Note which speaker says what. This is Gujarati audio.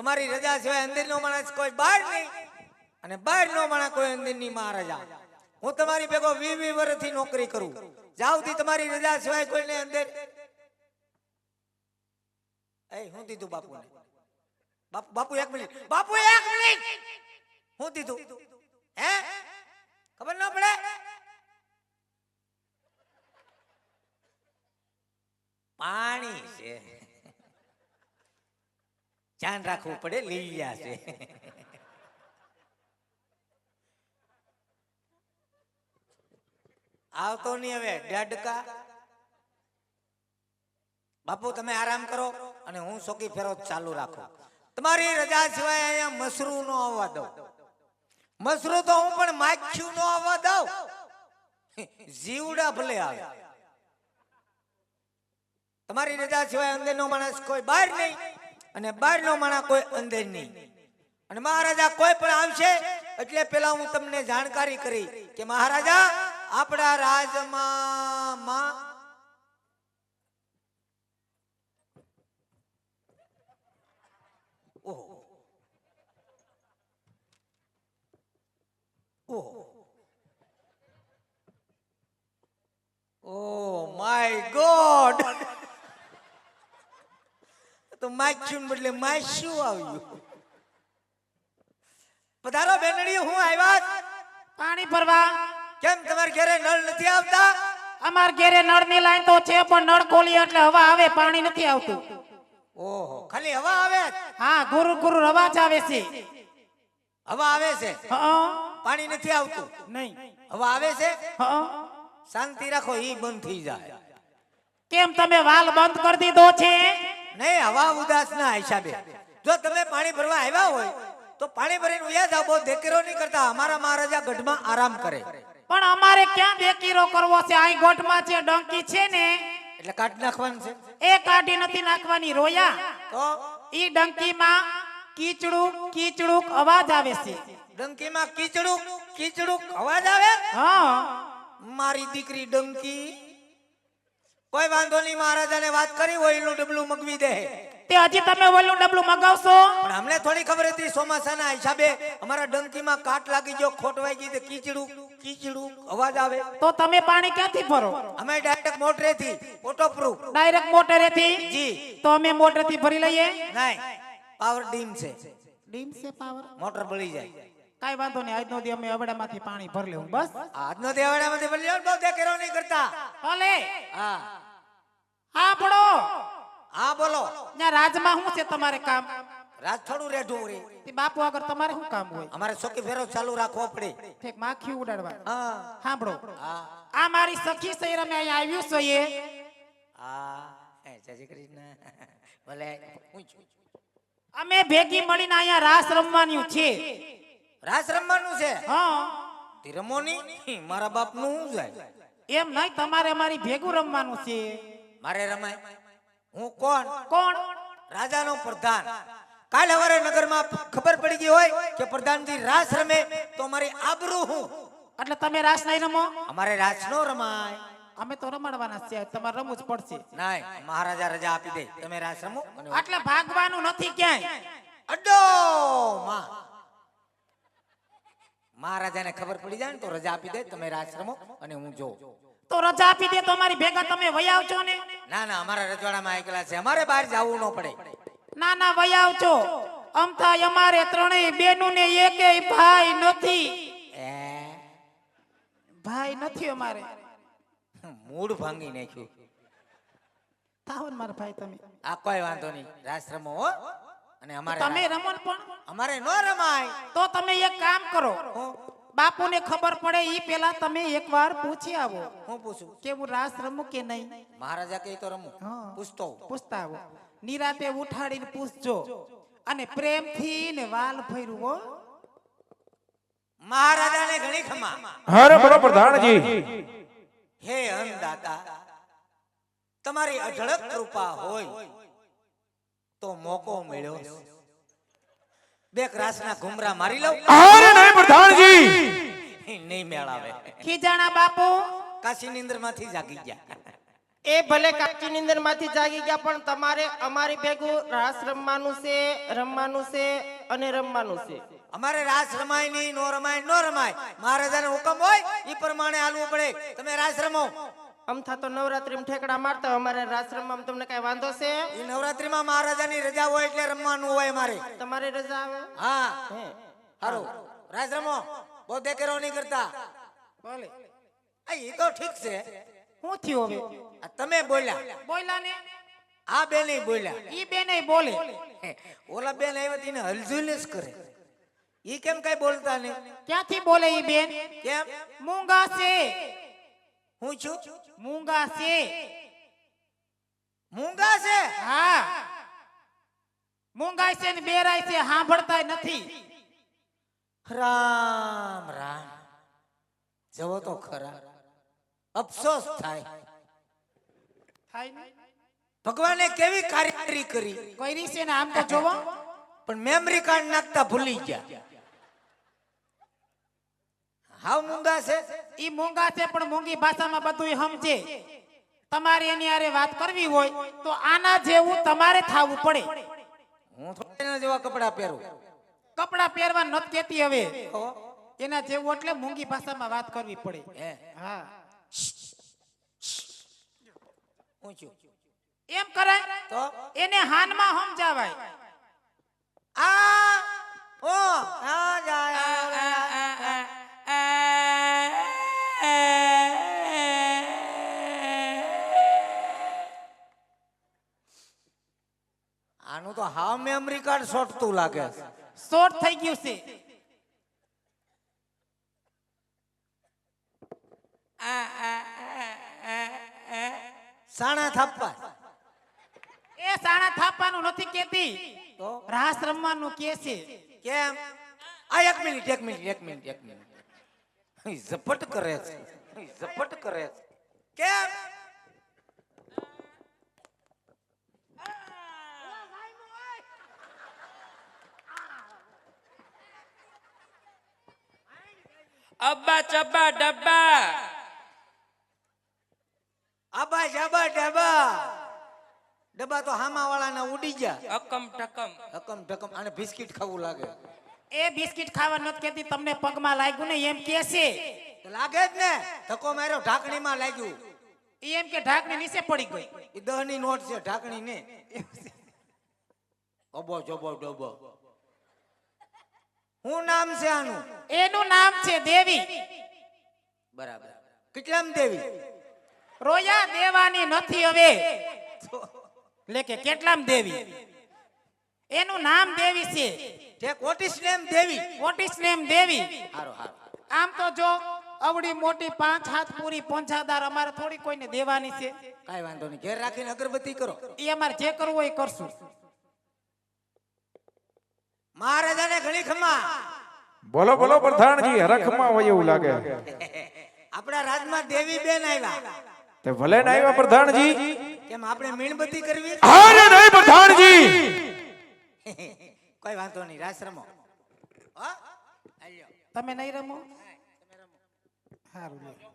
Speaker 1: તમારી રજા સિવાય અંદરનો માણસ કોઈ બહાર નહીં અને બહારનો માણસ કોઈ અંદરની મહારાજા હું તમારી ભેગો વી વી વર્ષથી નોકરી કરું. જાવથી તમારી રજા સિવાય કોઈને અંદર એ, હું દીધું બાપુને. બાપુ બાપુ, એક મિનિટ. બાપુ, એક મિનિટ. હું દીધું. હે ખબર ન પડે પાણી છે ધ્યાન રાખવું પડે લીલિયા છે. આવતો નહીં હવે ડડકા. બાપુ તમે આરામ કરો અને હું સોકી ફેરો ચાલુ રાખો. તમારી રજા સિવાય અહીંયા મસરૂ નો આવવા દઉં. મસરૂ તો હું પણ માખ્યું નો આવવા દઉં. જીવડા ભલે આવે. તમારી રજા સિવાય અંદર નો માણસ કોઈ બહાર નહીં. અને બહારનો માણા કોઈ અંદર નહીં. અને મહારાજા કોઈ પણ આવશે, એટલે પેલા હું તમને જાણકારી કરી કે મહારાજા, આપણા રાજમાં ઓહો. ઓહો. ઓ માય ગોડ તો માખ્યું બદલે માસ્યું આવ્યું. પધારો બેનડી હું આવ્યા?
Speaker 2: પાણી ભરવા.
Speaker 1: કેમ તમારે ઘરે નળ નથી આવતા?
Speaker 2: અમાર ઘરે નળની લાઈન તો છે પણ નળ ખોલી એટલે હવા આવે પાણી નથી આવતું.
Speaker 1: ઓહો ખાલી હવા આવે
Speaker 2: હા ગુરુ ગુરુ અવાજ આવે છે.
Speaker 1: હવા આવે છે?
Speaker 2: હં?
Speaker 1: પાણી નથી આવતું?
Speaker 2: નહીં.
Speaker 1: હવા આવે છે?
Speaker 2: હં?
Speaker 1: શાંતિ રાખો ઈ બંધ થઈ જાય.
Speaker 2: કેમ તમે વાલ બંધ કરી દીધો છે?
Speaker 1: નહીં હવા ઉદાસ ના હિસાબે. જો તમે પાણી ભરવા આવ્યા હોય તો પાણી ભરીને ઉયા જાવ બહુ દેકેરો નહીં કરતા અમારા મહારાજા ગઢમાં આરામ કરે.
Speaker 2: પણ અમારે ક્યાં દેકીરો કરવો છે? અહીં ગોઠમાં છે ડંકી છે ને
Speaker 1: એટલે કાઢી નાખવાનું છે.
Speaker 2: એ કાઢી નથી નાખવાની રોયા.
Speaker 1: તો?
Speaker 2: ઈ ડંકીમાં કીચડું કીચડુક અવાજ આવે છે.
Speaker 1: ડંકીમાં કીચડું કીચડું અવાજ આવે?
Speaker 2: હા.
Speaker 1: મારી દીકરી ડંકી કોઈ વાંધો નહીં મહારાજાને વાત કરી હોય એનું ડબલું મગવી દે.
Speaker 2: તે હજી તમે ઓલું ડબલું મગાવશો?
Speaker 1: પણ અમને થોડી ખબર હતી ચોમાસાના હિસાબે અમારા ડંકીમાં કાટ લાગી ગયો ખોટવાઈ ગઈ તે કીચડું કીચડું અવાજ આવે.
Speaker 2: તો તમે પાણી ક્યાંથી ભરો?
Speaker 1: અમે ડાયરેક્ટ મોટરેથી ફોટોપ્રૂફ.
Speaker 2: ડાયરેક્ટ મોટરેથી?
Speaker 1: જી.
Speaker 2: તો અમે મોટરેથી ભરી લઈએ?
Speaker 1: નહીં પાવર ડીમ છે.
Speaker 2: ડીમ છે પાવર?
Speaker 1: મોટર બળી જાય.
Speaker 2: કાઈ વાંધો નહીં આજનો દી અમે અવડામાંથી પાણી ભરી લેવું બસ.
Speaker 1: આજનો દેવાડામાંથી બળી લેવું બહુ દેખેરો નહીં કરતા.
Speaker 2: ભલે.
Speaker 1: હા.
Speaker 2: હા પડો
Speaker 1: હા બોલો.
Speaker 2: ના રાજમાં શું છે તમારે કામ?
Speaker 1: રાત થોડું રેઢું રે.
Speaker 2: તે બાપુ આગળ તમારે શું કામ હોય?
Speaker 1: અમારે ચોકી ફેરો ચાલુ રાખવો પડે.
Speaker 2: ઠીક માખી ઉડાડવા.
Speaker 1: હા.
Speaker 2: સાંભળો.
Speaker 1: હા.
Speaker 2: આ મારી સખી સૈર અમે અહીંયા આવ્યું છે
Speaker 1: હા. એ જય શ્રી કૃષ્ણ. ભલે.
Speaker 2: અમે ભેગી મળીને અહીંયા રાસ રમવાની છે.
Speaker 1: રાસ રમવાનું છે?
Speaker 2: હા.
Speaker 1: તે રમો મારા બાપનું શું જાય?
Speaker 2: એમ નહીં તમારે અમારી ભેગું રમવાનું છે.
Speaker 1: મારે રમાય. હું કોણ?
Speaker 2: કોણ?
Speaker 1: રાજાનો પ્રધાન. કાલ હવારે નગરમાં ખબર પડી ગઈ હોય કે પ્રધાનજી રાસ રમે તો મારી આબરૂ હું.
Speaker 2: એટલે તમે રાસ નહીં રમો?
Speaker 1: અમારે રાસ નો રમાય.
Speaker 2: અમે તો રમાડવાના છે તમારે રમવું જ પડશે.
Speaker 1: ના મહારાજા રજા આપી દે. તમે રાસ રમો
Speaker 2: એટલે ભાગવાનું નથી ક્યાંય.
Speaker 1: અડો માં. મહારાજાને ખબર પડી જાય ને તો રજા આપી દે તમે આશ્રમો અને હું જોઉં.
Speaker 2: તો રજા આપી દે તો અમારી ભેગા તમે વહી આવજો ને.
Speaker 1: ના ના અમારા રજવાડામાં એકલા છે. અમારે બહાર જવું ન પડે.
Speaker 2: ના ના વહી આવજો. અમથા અમારે ત્રણેય બેનું ને એકેય ભાઈ નથી.
Speaker 1: એ
Speaker 2: ભાઈ નથી અમારે.
Speaker 1: મૂડ ભાંગી નાખ્યું.
Speaker 2: તાવન મારા ભાઈ તમે.
Speaker 1: આ કોઈ વાંધો નહીં. રાશ્રમો હો. અને અમારે
Speaker 2: તમે રમો ને પણ.
Speaker 1: અમારે ન રમાય.
Speaker 2: તો તમે એક કામ કરો. બાપુને ખબર પડે ઈ પેલા તમે એકવાર પૂછી આવો.
Speaker 1: હું પૂછું?
Speaker 2: કે હું રાસ રમું કે નહીં?
Speaker 1: મહારાજા કહે તો રમું. પૂછતો
Speaker 2: પૂછતા આવો. નિરાતે ઉઠાડીને પૂછજો. અને પ્રેમથી ને વાલ ફર્યું હો.
Speaker 1: મહારાજાને ઘણી ખમા.
Speaker 3: હરે બરો પ્રધાનજી.
Speaker 1: હે અન્નદાતા તમારી અઢળક કૃપા હોય. તો મોકો મળ્યો. બે ક્રાસના ઘુમરા મારી લઉં?
Speaker 3: અરે નહીં પ્રધાનજી!
Speaker 1: નહીં મેળાવે.
Speaker 2: ખીજાણા બાપુ?
Speaker 1: કાશી નિંદ્રમાંથી જાગી ગયા.
Speaker 4: એ ભલે કાચી નીંદરમાંથી જાગી ગયા પણ તમારે અમારી ભેગું રાસ રમવાનું છે રમવાનું છે અને રમવાનું છે.
Speaker 1: અમારે રાસ રમાય નહીં નો રમાય નો રમાય. મહારાજાનો હુકમ હોય એ પ્રમાણે હાલવું પડે. તમે રાસ રમો.
Speaker 4: અમથા તો નવરાત્રીમાં ઠેકડા મારતા અમારે રાસ રમવામાં તમને કઈ વાંધો છે?
Speaker 1: એ નવરાત્રીમાં મહારાજાની રજા હોય એટલે રમવાનું હોય મારે
Speaker 4: તમારી રજા આવે?
Speaker 1: હા.
Speaker 4: હે.
Speaker 1: રાજ રમો બહુ દેખેરો નહીં કરતા.
Speaker 2: બોલે
Speaker 1: એ તો ઠીક છે.
Speaker 2: હું થયું હવે?
Speaker 1: તમે બોલ્યા.
Speaker 2: બોલ્યા ને?
Speaker 1: આ બેન બોલ્યા.
Speaker 2: ઈ બેને બોલે.
Speaker 1: ઓલા બેન આવ્યા તેને હલઝુલ જ કરે. ઈ કેમ કઈ બોલતા નહીં?
Speaker 2: ક્યાંથી બોલે ઈ બેન?
Speaker 1: કેમ?
Speaker 2: મૂંગા છે.
Speaker 1: હું છું?
Speaker 2: મૂંગા છે.
Speaker 1: મૂંગા છે?
Speaker 2: હા. મૂંગા છે ને બેરાય છે સાંભળતા નથી.
Speaker 1: રામ રામ. જવો તો ખરા. અફસોસ થાય.
Speaker 2: થાય
Speaker 1: ભગવાને કેવી કારીગરી કરી?
Speaker 2: કરી છે ને આમ તો જોવો.
Speaker 1: પણ મેમરી કાર્ડ નાખતા ભૂલી ગયા. હાવ મૂંગા છે.
Speaker 2: ઈ મૂંગા છે પણ મૂંગી ભાષામાં બધું સમજે. તમારે એની હારે વાત કરવી હોય તો આના જેવું તમારે થાવું પડે.
Speaker 1: હું થોડા એના જેવા કપડા પહેરું.
Speaker 2: કપડા પહેરવા નથી કેતી હવે. એના જેવું એટલે મૂંગી ભાષામાં વાત કરવી પડે.
Speaker 1: હે.
Speaker 2: હા.
Speaker 1: હું
Speaker 2: એમ કરાય
Speaker 1: તો?
Speaker 2: એને હાનમાં સમજાવાય.
Speaker 1: આ ઓ આ જાય આનું તો હાવ મેમરી કાર્ડ શોર્ટતું લાગે
Speaker 2: શોર્ટ થઈ ગયું છે.
Speaker 1: સાણા થાપવા
Speaker 2: એ સાણા થાપવાનું નથી કેતી
Speaker 1: તો?
Speaker 2: રાસ રમવાનું કે છે.
Speaker 1: કેમ? આ એક મિનિટ એક મિનિટ એક મિનિટ એક મિનિટ. ઝપટ કરે છે ઝપટ કરે છે કેમ
Speaker 5: અબ્બા ચબ્બા ડબ્બા
Speaker 1: આબા જાબા ડબા ડબ્બા તો હામા વાળાના ઉડી ગયા.
Speaker 5: અકમ ટકમ
Speaker 1: હકમ ઢકમ. આને બિસ્કિટ ખાવું લાગે.
Speaker 2: એ બિસ્કિટ ખાવા નથી કેતી તમને પગમાં લાગ્યું ને એમ કે છે.
Speaker 1: લાગે જ ને ધક્કો માર્યો ઢાંકણીમાં લાગ્યું.
Speaker 2: એમ કે ઢાંકણી નીચે પડી ગઈ.
Speaker 1: એ દહની નોટ છે ઢાંકણી ને. અબો જોબો ડોબો. શું નામ છે આનું?
Speaker 2: એનું નામ છે દેવી.
Speaker 1: બરાબર. કેટલામ દેવી?
Speaker 2: રોયા દેવાની નથી હવે. લે કે કેટલામ દેવી. એનું નામ દેવી છે.
Speaker 1: જે કોટિસ નેમ દેવી?
Speaker 2: કોટિસ નેમ દેવી?
Speaker 1: હારો હારો.
Speaker 2: આમ તો જો અવડી મોટી પાંચ હાથ પૂરી પંચાદાર અમારે થોડી કોઈને દેવાની છે.
Speaker 1: કાઈ વાંધો નહીં ઘેર રાખીને અગરબત્તી કરો.
Speaker 2: એ અમારે જે કરવું હોય કરશું.
Speaker 1: મહારાજાને ઘણી ખમા.
Speaker 3: બોલો બોલો પ્રધાનજી હરખમાં હોય એવું લાગે.
Speaker 1: આપણા રાજમાં દેવી બેન આવ્યા
Speaker 3: તે ભલે ના આવ્યા પ્રધાનજી.
Speaker 1: કેમ આપણે મીણબત્તી કરવી?
Speaker 3: હારે નહીં પ્રધાનજી.
Speaker 1: કોઈ વાંધો નહીં રાસ રમો.
Speaker 2: તમે નહીં રમો? સારું લ્યો.